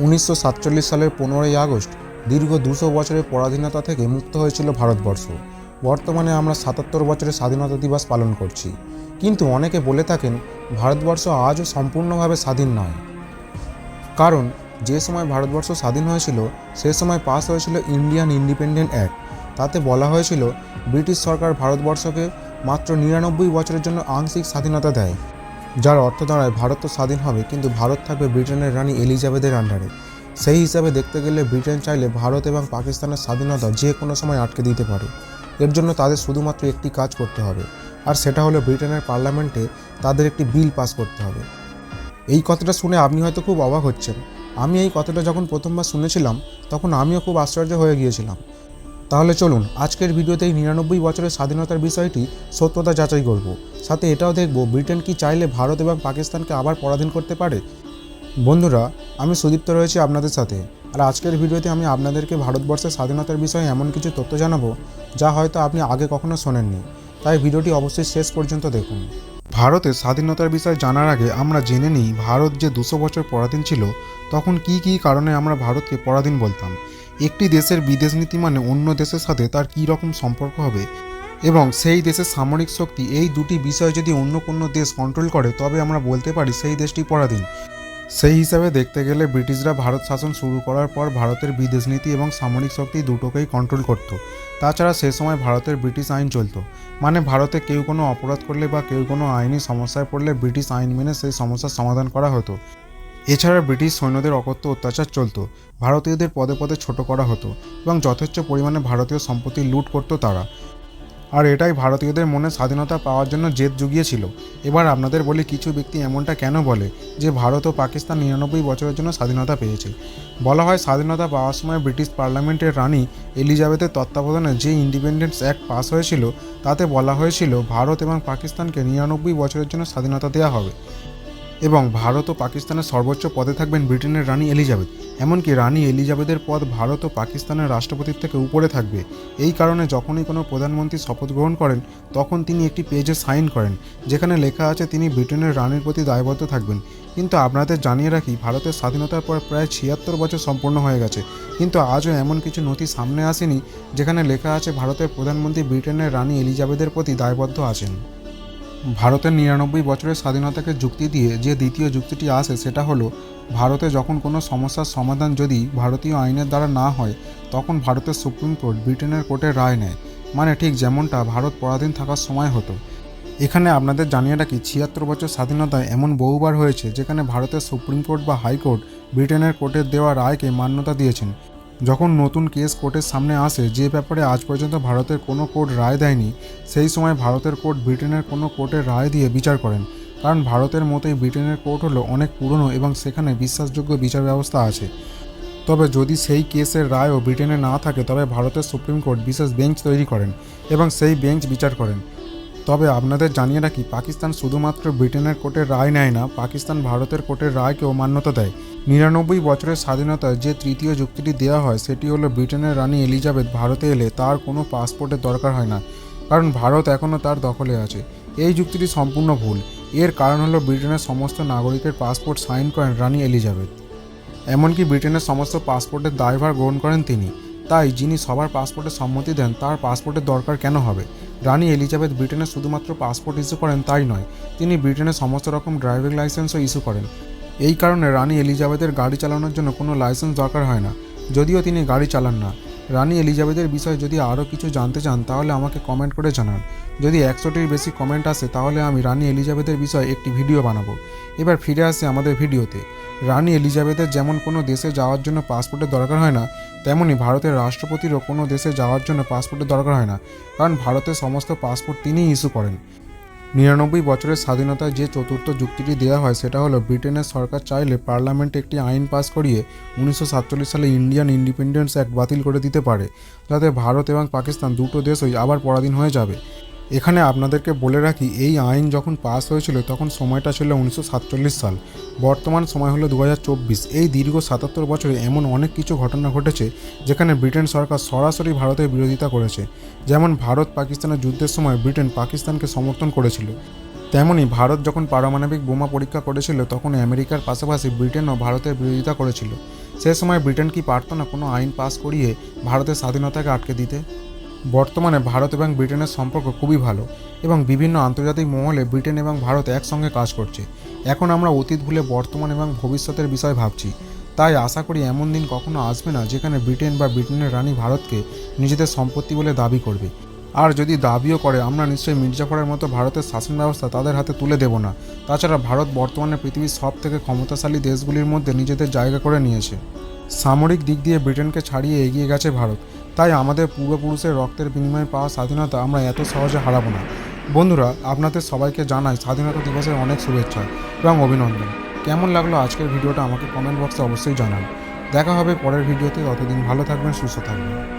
উনিশশো সাতচল্লিশ সালের পনেরোই আগস্ট দীর্ঘ দুশো বছরের পরাধীনতা থেকে মুক্ত হয়েছিল ভারতবর্ষ। বর্তমানে আমরা সাতাত্তর বছরের স্বাধীনতা দিবস পালন করছি। কিন্তু অনেকে বলে থাকেন, ভারতবর্ষ আজও সম্পূর্ণভাবে স্বাধীন নয়। কারণ, যে সময় ভারতবর্ষ স্বাধীন হয়েছিল, সে সময় পাস হয়েছিল ইন্ডিয়ান ইন্ডিপেন্ডেন্ট অ্যাক্ট। তাতে বলা হয়েছিল, ব্রিটিশ সরকার ভারতবর্ষকে মাত্র নিরানব্বই বছরের জন্য আংশিক স্বাধীনতা দেয়। যার অর্থ দাঁড়ায় ভারত তো স্বাধীন হবে, কিন্তু ভারত থাকবে ব্রিটেনের রানী এলিজাবেথের আন্ডারে। সেই হিসাবে দেখতে গেলে ব্রিটেন চাইলে ভারত এবং পাকিস্তানের স্বাধীনতা যে কোনো সময় আটকে দিতে পারে। এর জন্য তাদের শুধুমাত্র একটি কাজ করতে হবে, আর সেটা হলো ব্রিটেনের পার্লামেন্টে তাদের একটি বিল পাস করতে হবে। এই কথাটা শুনে আপনি হয়তো খুব অবাক হচ্ছেন। আমি এই কথাটা যখন প্রথমবার শুনেছিলাম, তখন আমিও খুব আশ্চর্য হয়ে গিয়েছিলাম। তাহলে চলুন আজকের ভিডিওতে এই নিরানব্বই বছরের স্বাধীনতার বিষয়টি সত্যতা যাচাই করব। সাথে এটাও দেখব ব্রিটেন কি চাইলে ভারত এবং পাকিস্তানকে আবার পরাধীন করতে পারে। বন্ধুরা, আমি সুদীপ্ত রয়েছি আপনাদের সাথে। আর আজকের ভিডিওতে আমি আপনাদেরকে ভারতবর্ষের স্বাধীনতার বিষয়ে এমন কিছু তথ্য জানাব যা হয়তো আপনি আগে কখনো শোনেননি। তাই ভিডিওটি অবশ্যই শেষ পর্যন্ত দেখুন। ভারতের স্বাধীনতার বিষয়ে জানার আগে আমরা জেনে নিই, ভারত যে দুশো বছর পরাধীন ছিল, তখন কি কি কারণে আমরা ভারতকে পরাধীন বলতাম। একটি দেশের বিদেশ নীতি মানে অন্য দেশের সাথে তার কী রকম সম্পর্ক হবে? এবং সেই দেশের সামরিক শক্তি, এই দুটি বিষয় যদি অন্য কোনো দেশ কন্ট্রোল করে, তবে আমরা বলতে পারি সেই দেশটি পরাধীন। সেই হিসাবে দেখতে গেলে ব্রিটিশরা ভারত শাসন শুরু করার পর ভারতের বিদেশ নীতি এবং সামরিক শক্তি দুটোকেই কন্ট্রোল করত। তাছাড়া সে সময় ভারতের ব্রিটিশ আইন চলত। মানে ভারতে কেউ কোনো অপরাধ করলে বা কেউ কোনো আইনি সমস্যায় পড়লে ব্রিটিশ আইন মেনে সেই সমস্যার সমাধান করা হতো। এছাড়া ব্রিটিশ সৈন্যদের অকথ্য অত্যাচার চলত। ভারতীয়দের পদে পদে ছোট করা হতো এবং যথেচ্ছ পরিমাণে ভারতীয় সম্পত্তি লুট করতো তারা। আর এটাই ভারতীয়দের মনে স্বাধীনতা পাওয়ার জন্য জেদ জুগিয়েছিল। এবার আপনাদের বলি কিছু ব্যক্তি এমনটা কেন বলে যে ভারত ও পাকিস্তান নিরানব্বই বছরের জন্য স্বাধীনতা পেয়েছে? বলা হয় স্বাধীনতা পাওয়ার সময় ব্রিটিশ পার্লামেন্টের রানী এলিজাবেথের তত্ত্বাবধানে যে ইন্ডিপেন্ডেন্স অ্যাক্ট পাস হয়েছিল, তাতে বলা হয়েছিল ভারত এবং পাকিস্তানকে নিরানব্বই বছরের জন্য স্বাধীনতা দেওয়া হবে। এবং ভারত ও পাকিস্তানের সর্বোচ্চ পদে থাকবেন ব্রিটেনের রানী এলিজাবেথ। এমনকি রানী এলিজাবেথের পদ ভারত ও পাকিস্তানের রাষ্ট্রপতির থেকে উপরে থাকবে। এই কারণে যখনই কোনো প্রধানমন্ত্রী শপথ গ্রহণ করেন, তখন তিনি একটি পেজে সাইন করেন, যেখানে লেখা আছে তিনি ব্রিটেনের রানীর প্রতি দায়বদ্ধ থাকবেন। কিন্তু আপনাদের জানিয়ে রাখি, ভারতের স্বাধীনতার পর প্রায় ছিয়াত্তর বছর সম্পূর্ণ হয়ে গেছে। কিন্তু আজও এমন কিছু নথি সামনে আসেনি, যেখানে লেখা আছে ভারতের প্রধানমন্ত্রী ব্রিটেনের রানী এলিজাবেথের প্রতি দায়বদ্ধ আছেন। ভারতের নিরানব্বই বছরের স্বাধীনতাকে যুক্তি দিয়ে যে দ্বিতীয় যুক্তিটি আসে সেটা হলো, ভারতে যখন কোনো সমস্যার সমাধান যদি ভারতীয় আইনের দ্বারা না হয়, তখন ভারতের সুপ্রিম কোর্ট ব্রিটেনের কোর্টের রায় নেয়। মানে ঠিক যেমনটা ভারত পরাধীন থাকার সময় হতো। এখানে আপনাদের জানিয়ে রাখি, ছিয়াত্তর বছর স্বাধীনতায় এমন বহুবার হয়েছে যেখানে ভারতের সুপ্রিম কোর্ট বা হাইকোর্ট ব্রিটেনের কোর্টের দেওয়া রায়কে মান্যতা দিয়েছেন। যখন নতুন কেস কোর্টের সামনে আসে, যে ব্যাপারে আজ পর্যন্ত ভারতের কোনো কোর্ট রায় দেয়নি, সেই সময় ভারতের কোর্ট ব্রিটেনের কোনো কোর্টের রায় দিয়ে বিচার করেন। কারণ ভারতের মতোই ব্রিটেনের কোর্ট হলো অনেক পুরনো এবং সেখানে বিশ্বাসযোগ্য বিচার ব্যবস্থা আছে। তবে যদি সেই কেসের রায়ও ব্রিটেনে না থাকে, তবে ভারতের সুপ্রিম কোর্ট বিশেষ বেঞ্চ তৈরি করেন এবং সেই বেঞ্চ বিচার করেন। তবে আপনাদের জানিয়ে রাখি, পাকিস্তান শুধুমাত্র ব্রিটেনের কোর্টের রায় নেয় না, পাকিস্তান ভারতের কোর্টের রায়কেও মান্যতা দেয়। নিরানব্বই বছরের স্বাধীনতায় যে তৃতীয় যুক্তিটি দেওয়া হয়, সেটি হলো ব্রিটেনের রানী এলিজাবেথ ভারতে এলে তার কোনো পাসপোর্টের দরকার হয় না, কারণ ভারত এখনও তার দখলে আছে। এই যুক্তিটি সম্পূর্ণ ভুল। এর কারণ হলো ব্রিটেনের সমস্ত নাগরিকের পাসপোর্ট সাইন করেন রানী এলিজাবেথ। এমনকি ব্রিটেনের সমস্ত পাসপোর্টের দায়ভার গ্রহণ করেন তিনি। তাই যিনি সবার পাসপোর্টে সম্মতি দেন, তার পাসপোর্টের দরকার কেন হবে? রানী এলিজাবেথ ব্রিটেনে শুধুমাত্র পাসপোর্ট ইস্যু করেন তাই নয়, তিনি ব্রিটেনে সমস্ত রকম ড্রাইভিং লাইসেন্সও ইস্যু করেন। এই কারণে রানী এলিজাবেথের গাড়ি চালানোর জন্য কোনো লাইসেন্স দরকার হয় না, যদিও তিনি গাড়ি চালান না। রানী এলিজাবেথের বিষয়ে যদি আরও কিছু জানতে চান, তাহলে আমাকে কমেন্ট করে জানান। যদি একশোটির বেশি কমেন্ট আসে, তাহলে আমি রানী এলিজাবেথের বিষয়ে একটি ভিডিও বানাবো। এবার ফিরে আসে আমাদের ভিডিওতে। রানী এলিজাবেথের যেমন কোনো দেশে যাওয়ার জন্য পাসপোর্টের দরকার হয় না, তেমনি ভারতের রাষ্ট্রপতিরও কোনো দেশে যাওয়ার জন্য পাসপোর্টের দরকার হয় না, কারণ ভারতের সমস্ত পাসপোর্ট তিনিই ইস্যু করেন। নিরানব্বই বছরের স্বাধীনতায় যে চতুর্থ যুক্তিটি দেওয়া হয়, সেটা হলো ব্রিটেনের সরকার চাইলে পার্লামেন্টে একটি আইন পাস করিয়ে উনিশশো সাতচল্লিশ সালে ইন্ডিয়ান ইন্ডিপেন্ডেন্স অ্যাক্ট বাতিল করে দিতে পারে, যাতে ভারত এবং পাকিস্তান দুটো দেশই আবার পরাধীন হয়ে যাবে। এখানে আপনাদেরকে বলে রাখি, এই আইন যখন পাস হয়েছিল তখন সময়টা ছিল উনিশশো সাতচল্লিশ সাল। বর্তমান সময় হলো দু হাজার চব্বিশ। এই দীর্ঘ সাতাত্তর বছরে এমন অনেক কিছু ঘটনা ঘটেছে যেখানে ব্রিটেন সরকার সরাসরি ভারতের বিরোধিতা করেছে। যেমন ভারত পাকিস্তানের যুদ্ধের সময় ব্রিটেন পাকিস্তানকে সমর্থন করেছিল। তেমনি ভারত যখন পারমাণবিক বোমা পরীক্ষা করেছিল তখন আমেরিকার পাশাপাশি ব্রিটেনও ভারতের বিরোধিতা করেছিল। সে সময় ব্রিটেন কি পারতো না কোনো আইন পাস করিয়ে ভারতের স্বাধীনতাকে আটকে দিতে? বর্তমানে ভারত এবং ব্রিটেনের সম্পর্ক খুবই ভালো এবং বিভিন্ন আন্তর্জাতিক মহলে ব্রিটেন এবং ভারত একসঙ্গে কাজ করছে। এখন আমরা অতীত ভুলে বর্তমান এবং ভবিষ্যতের বিষয় ভাবছি। তাই আশা করি এমন দিন কখনো আসবে না যেখানে ব্রিটেন বা ব্রিটেনের রানী ভারতকে নিজেদের সম্পত্তি বলে দাবি করবে। আর যদি দাবিও করে, আমরা নিশ্চয়ই মির্জাফরের মতো ভারতের শাসন ব্যবস্থা তাদের হাতে তুলে দেব না। তাছাড়া ভারত বর্তমানে পৃথিবীর সব থেকে ক্ষমতাশালী দেশগুলির মধ্যে নিজেদের জায়গা করে নিয়েছে। সামরিক দিক দিয়ে ব্রিটেনকে ছাড়িয়ে এগিয়ে গেছে ভারত। তাই আমাদের পূর্বপুরুষের রক্তের বিনিময়ে পাওয়া স্বাধীনতা আমরা এত সহজে হারাবো না। বন্ধুরা, আপনাদের সবাইকে জানাই স্বাধীনতা দিবসের অনেক শুভেচ্ছা এবং অভিনন্দন। কেমন লাগল আজকের ভিডিওটা আমাকে কমেন্ট বক্সে অবশ্যই জানান। দেখা হবে পরের ভিডিওতে। ততদিন ভালো থাকবেন, সুস্থ থাকবেন।